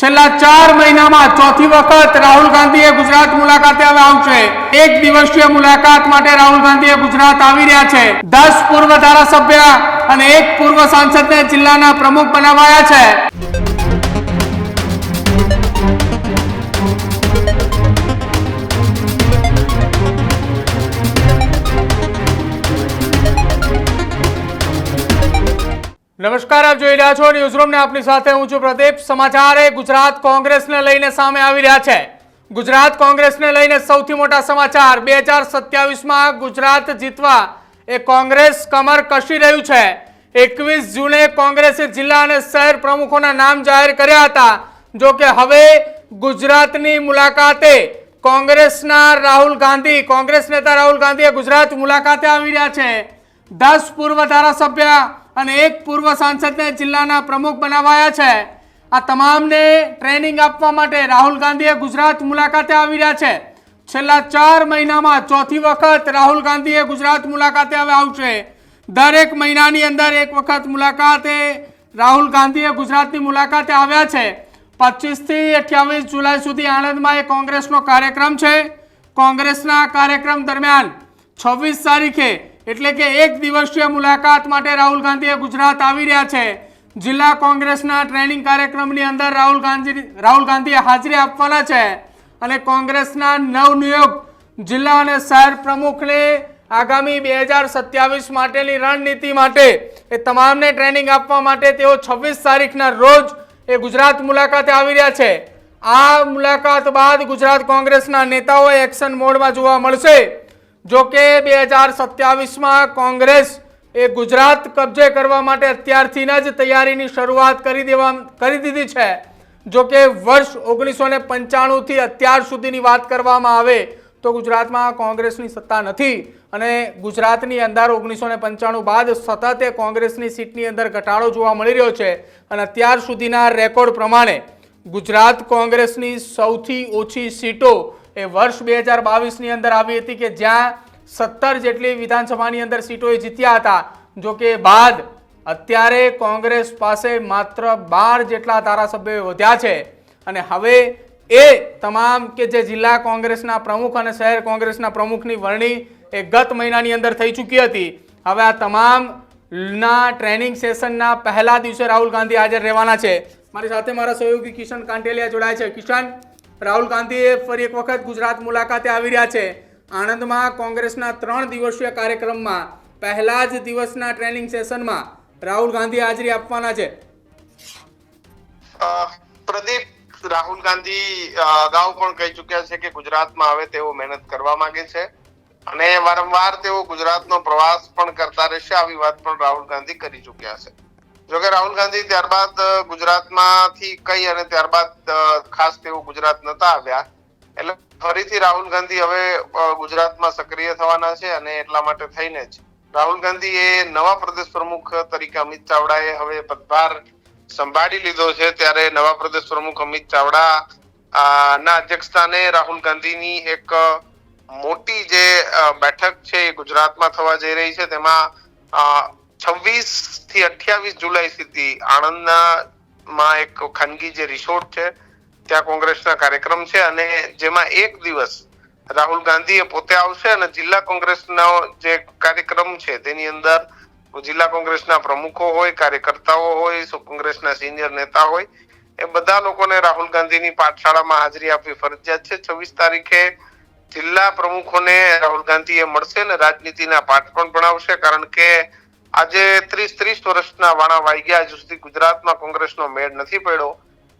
છેલ્લા ચાર મહિનામાં ચોથી વખત રાહુલ ગાંધીએ ગુજરાત મુલાકાતે હવે આવશે એક દિવસીય મુલાકાત માટે રાહુલ ગાંધીએ ગુજરાત આવી રહ્યા છે. દસ પૂર્વ ધારાસભ્ય અને એક પૂર્વ સાંસદને જિલ્લાના પ્રમુખ બનાવાયા છે. નમસ્કાર, આપ જોઈ રહ્યા છો ન્યૂઝરૂમ ને આપની સાથે હું છું પ્રદીપ. સમાચાર એ ગુજરાત કોંગ્રેસને લઈને સામે આવી રહ્યા છે. ગુજરાત કોંગ્રેસને લઈને સૌથી મોટા સમાચાર. બે હજાર સત્યાવીસમાં ગુજરાત જીતવા એ કોંગ્રેસ કમર કસી રહ્યું છે. એકવીસ જૂને કોંગ્રેસે જિલ્લા અને શહેર પ્રમુખોના નામ જાહેર કર્યા હતા. જો કે હવે ગુજરાતની મુલાકાતે કોંગ્રેસના રાહુલ ગાંધી, કોંગ્રેસ નેતા રાહુલ ગાંધીએ ગુજરાત મુલાકાતે આવી રહ્યા છે. દસ પૂર્વ ધારાસભ્ય અને એક પૂર્વ સાંસદને જિલ્લાના પ્રમુખ બનાવાયા છે. આ તમામને ટ્રેનિંગ આપવા માટે રાહુલ ગાંધીએ ગુજરાત મુલાકાતે આવી રહ્યા છે. છેલ્લા ચાર મહિનામાં ચોથી વખત રાહુલ ગાંધીએ ગુજરાત મુલાકાતે હવે આવશે દરેક મહિનાની અંદર એક વખત મુલાકાતે રાહુલ ગાંધીએ ગુજરાતની મુલાકાતે આવ્યા છે. પચીસથી અઠ્યાવીસ જુલાઈ સુધી આણંદમાં એ કોંગ્રેસનો કાર્યક્રમ છે. કોંગ્રેસના કાર્યક્રમ દરમિયાન છવ્વીસ તારીખે એટલે કે એક દિવસીય મુલાકાત માટે રાહુલ ગાંધીએ ગુજરાત આવી રહ્યા છે. જિલ્લા કોંગ્રેસના ટ્રેનિંગ કાર્યક્રમની અંદર રાહુલ ગાંધી રાહુલ ગાંધીએ હાજરી આપવાના છે. અને કોંગ્રેસના નવનિયોગ જિલ્લા અને શહેર પ્રમુખને આગામી બે હજાર સત્યાવીસ માટેની રણનીતિ માટે એ તમામને ટ્રેનિંગ આપવા માટે તેઓ છવ્વીસ તારીખના રોજ એ ગુજરાત મુલાકાતે આવી રહ્યા છે. આ મુલાકાત બાદ ગુજરાત કોંગ્રેસના નેતાઓ એક્શન મોડમાં જોવા મળશે. જો કે બે હજાર સત્યાવીસમાં કોંગ્રેસ એ ગુજરાત કબજે કરવા માટે અત્યારથી જ તૈયારીની શરૂઆત કરી દેવા કરી દીધી છે. જો કે વર્ષ ઓગણીસો ને પંચાણુંથી અત્યાર સુધીની વાત કરવામાં આવે તો ગુજરાતમાં કોંગ્રેસની સત્તા નથી અને ગુજરાતની અંદર ઓગણીસો ને પંચાણું બાદ સતત એ કોંગ્રેસની સીટની અંદર ઘટાડો જોવા મળી રહ્યો છે અને અત્યાર સુધીના રેકોર્ડ પ્રમાણે ગુજરાત કોંગ્રેસની સૌથી ઓછી સીટો એ વર્ષ બે હજાર બાવીસની અંદર આવી હતી કે જ્યાં સત્તર જેટલી વિધાનસભાની અંદર સીટો જીત્યા હતા. જો કે બાદ અત્યારે કોંગ્રેસ પાસે માત્ર બાર જેટલા ધારાસભ્યો વધ્યા છે. અને હવે એ તમામ કે જે જિલ્લા કોંગ્રેસના પ્રમુખ અને શહેર કોંગ્રેસના પ્રમુખની વરણી એ ગત મહિનાની અંદર થઈ ચૂકી હતી. હવે આ તમામ ના ટ્રેનિંગ સેશનના પહેલા દિવસે રાહુલ ગાંધી હાજર રહેવાના છે. મારી સાથે મારા સહયોગી કિશન કાંટેલિયા જોડાય છે. કિશન? રાહુલ ગાંધીએ ફરી એક વખત ગુજરાત મુલાકાતે આવી રહ્યા છે. આણંદમાં કોંગ્રેસના ત્રણ દિવસીય કાર્યક્રમમાં પહેલા જ દિવસના ટ્રેનિંગ સેશનમાં રાહુલ ગાંધી હાજરી આપવાના છે. પ્રદીપ, રાહુલ ગાંધી અગાઉ પણ કહી ચુક્યા છે કે ગુજરાતમાં હવે તેઓ મહેનત કરવા માંગે છે અને વારંવાર તેઓ ગુજરાતનો પ્રવાસ પણ કરતા રહેશે, આવી વાત પણ રાહુલ ગાંધી કરી ચુક્યા છે. જોકે રાહુલ ગાંધી ત્યારબાદ ગુજરાતમાંથી કઈ અને ત્યારબાદ ખાસ તેઓ ગુજરાત નતા આવ્યા. એટલે ફરીથી રાહુલ ગાંધી હવે ગુજરાતમાં સક્રિય થવાના છે અને એટલા માટે થઈને જ. રાહુલ ગાંધી એ નવા પ્રદેશ પ્રમુખ તરીકે અમિત ચાવડાએ હવે પદભાર સંભાળી લીધો છે. ત્યારે નવા પ્રદેશ પ્રમુખ અમિત ચાવડા ના અધ્યક્ષસ્થાને રાહુલ ગાંધીની એક મોટી જે બેઠક છે એ ગુજરાતમાં થવા જઈ રહી છે. તેમાં છવ્વીસથી અઠ્યાવીસ જુલાઈ સુધી આણંદના માં એક ખાનગી જે રિસોર્ટ છે, ત્યાં કોંગ્રેસના કાર્યક્રમ છે અને જેમાં એક દિવસ રાહુલ ગાંધીએ પોતે આવશે અને જિલ્લા કોંગ્રેસનો જે કાર્યક્રમ છે, તેની અંદર જિલ્લા કોંગ્રેસના પ્રમુખો હોય, કાર્યકર્તાઓ હોય કોંગ્રેસના સિનિયર નેતા હોય, એ બધા લોકોને રાહુલ ગાંધીની પાઠશાળામાં હાજરી આપવી ફરજિયાત છે. છવ્વીસ તારીખે જિલ્લા પ્રમુખોને રાહુલ ગાંધી એ મળશે ને રાજનીતિના પાઠ પણ ભણાવશે, કારણ કે આજે ત્રીસ ત્રીસ વર્ષના વાણા વાગ્યા હજુ સુધી ગુજરાતમાં કોંગ્રેસનો મેળ નથી પડ્યો.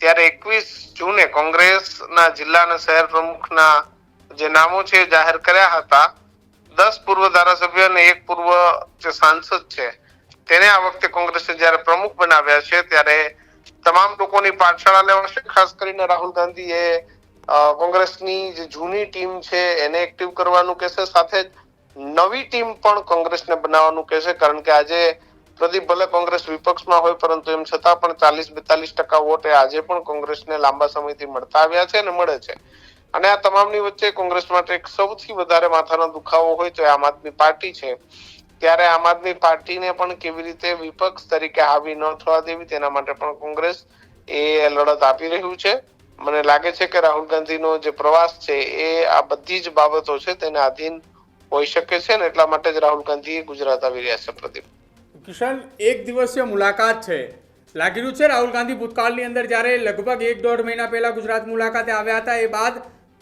ત્યારે એકવીસ જૂને કોંગ્રેસના જિલ્લાના શહેર પ્રમુખના જે નામો છે જાહેર કર્યા હતા. દસ પૂર્વ ધારાસભ્ય અને એક પૂર્વ જે સાંસદ છે, તેને આ વખતે કોંગ્રેસે જ્યારે પ્રમુખ બનાવ્યા છે, ત્યારે તમામ લોકોની પાઠશાળા લેવાશે ખાસ કરીને રાહુલ ગાંધી એ કોંગ્રેસની જે જૂની ટીમ છે, એને એક્ટિવ કરવાનું કહેશે. સાથે જ નવી ટીમ પણ કોંગ્રેસને બનાવવાનું કહેશે કારણ કે આજે પ્રદીપ ભલે કોંગ્રેસ વિપક્ષમાં હોય, પરંતુ એમ છતાં પણ ચાલીસ બેતાલીસ ટકા વોટ એ આજે પણ કોંગ્રેસને લાંબા સમયથી મળતા આવ્યા છે અને મળે છે. અને આ તમામની વચ્ચે કોંગ્રેસ માટે એક સૌથી વધારે માથાનો દુખાવો હોય તો આમ આદમી પાર્ટી છે. ત્યારે આમ આદમી પાર્ટીને પણ કેવી રીતે વિપક્ષ તરીકે હાવી ન થવા દેવી તેના માટે પણ કોંગ્રેસ એ લડત આપી રહ્યું છે. મને લાગે છે કે રાહુલ ગાંધીનો જે પ્રવાસ છે એ આ બધી જ બાબતો છે તેના આધીન હોઈ શકે છે ને એટલા માટે જ રાહુલ ગાંધી ગુજરાત આવી રહ્યા છે પ્રદીપ. કિશન એક દિવસીય મુલાકાત છે. લાગી રહ્યું છે રાહુલ ગાંધી ભૂતકાળની અંદર જ્યારે લગભગ એક દોઢ મહિના પહેલા ગુજરાત મુલાકાતે આવ્યા હતા એ બાદ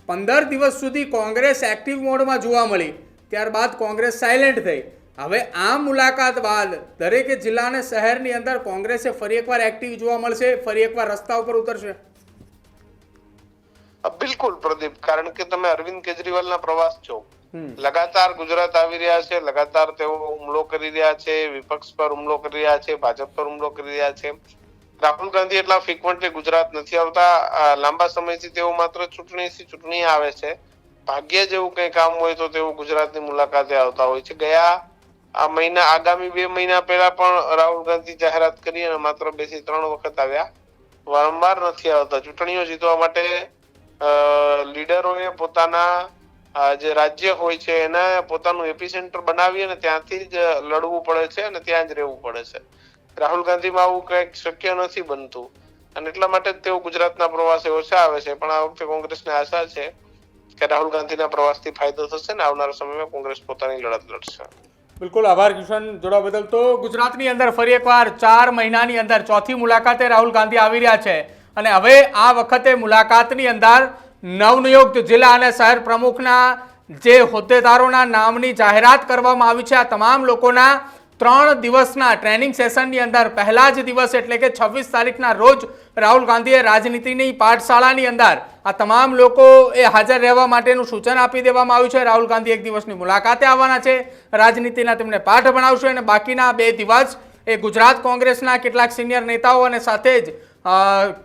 પંદર દિવસ સુધી કોંગ્રેસ એક્ટિવ મોડમાં જોવા મળી. ત્યારબાદ કોંગ્રેસ સાયલેન્ટ થઈ. હવે આ મુલાકાત બાદ દરેક જિલ્લા અને શહેરની અંદર કોંગ્રેસે ફરી એકવાર એક્ટિવ જોવા મળશે ફરી એકવાર રસ્તા ઉપર ઉતરશે. બિલકુલ પ્રદીપ કારણ કે તમે અરવિંદ કેજરીવાલના પ્રવાસ હમ. લગાતાર ગુજરાત આવી રહ્યા છે, લગાતાર તેઓ હુમલો કરી રહ્યા છે, વિપક્ષ પર હુમલો કરી રહ્યા છે, ભાજપ પર હુમલો કરી રહ્યા છે. રાહુલ ગાંધી એટલા ફ્રિકવન્ટલી ગુજરાત નથી આવતા. લાંબા સમયથી તેઓ માત્ર ચૂંટણીથી ચૂંટણી આવે છે. ભાગ્ય જેવું કઈ કામ હોય તો તેઓ ગુજરાતની મુલાકાતે આવતા હોય છે. ગયા આ મહિના, આગામી બે મહિના પહેલા પણ રાહુલ ગાંધી જાહેરાત કરી અને માત્ર બેથી ત્રણ વખત આવ્યા. વારંવાર નથી આવતા. ચૂંટણીઓ જીતવા માટે લીડરોએ પોતાના જે રાજ્ય હોય છે, એને પોતાનું એપિસેન્ટર બનાવી અને ત્યાંથી જ લડવું પડે છે અને ત્યાં જ રહેવું પડે છે. રાહુલ ગાંધીમાં આવું કંઈક શક્ય નથી બનતું. અને એટલા માટે જ તેઓ ગુજરાતના પ્રવાસે ઓછા આવે છે. પણ આ વખતે કોંગ્રેસને આશા છે કે રાહુલ ગાંધીના પ્રવાસથી ફાયદો થશે ને આવનારા સમયમાં કોંગ્રેસ પોતાની લડત લડશે. બિલકુલ, આભાર કિશન જોડા બદલ. તો ગુજરાતની અંદર ફરી એકવાર ચાર મહિનાની અંદર ચોથી મુલાકાતે રાહુલ ગાંધી આવી રહ્યા છે. અને હવે આ વખતે મુલાકાતની અંદર નવનિયુક્ત જિલ્લા અને શહેર પ્રમુખના જે હોદ્દેદારોના નામની જાહેરાત કરવામાં આવી છે, આ તમામ લોકોના ત્રણ દિવસના ટ્રેનિંગ સેશનની અંદર, પહેલા જ દિવસ એટલે કે છવ્વીસ તારીખના રોજ રાહુલ ગાંધીએ રાજનીતિની પાઠશાળાની અંદર આ તમામ લોકો એ હાજર રહેવા માટેનું સૂચન આપી દેવામાં આવ્યું છે. રાહુલ ગાંધી એક દિવસની મુલાકાતે આવવાના છે, રાજનીતિના તેમને પાઠ ભણાવશે અને બાકીના બે દિવસ એ ગુજરાત કોંગ્રેસના કેટલાક સિનિયર નેતાઓ અને સાથે જ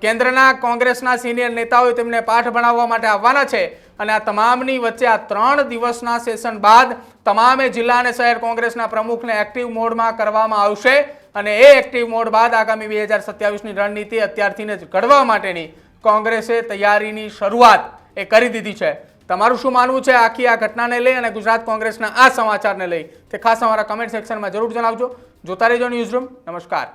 કેન્દ્રના કોંગ્રેસના સિનિયર નેતાઓ તેમને પાઠ ભણાવવા માટે આવવાના છે અને આ તમામની વચ્ચે આ ત્રણ દિવસના સેશન બાદ તમામે જિલ્લા અને શહેર કોંગ્રેસના પ્રમુખને એક્ટિવ મોડમાં કરવામાં આવશે અને એ એક્ટિવ મોડ બાદ આગામી બે હજાર સત્યાવીસની રણનીતિ અત્યારથીને જ ઘડવા માટેની કોંગ્રેસે તૈયારીની શરૂઆત એ કરી દીધી છે. તમારું શું માનવું છે આખી આ ઘટનાને લઈ અને ગુજરાત કોંગ્રેસના આ સમાચારને લઈ? તે ખાસ અમારા કમેન્ટ સેક્શનમાં જરૂર જણાવજો. જોતા રહેજો ન્યૂઝ રૂમ. નમસ્કાર.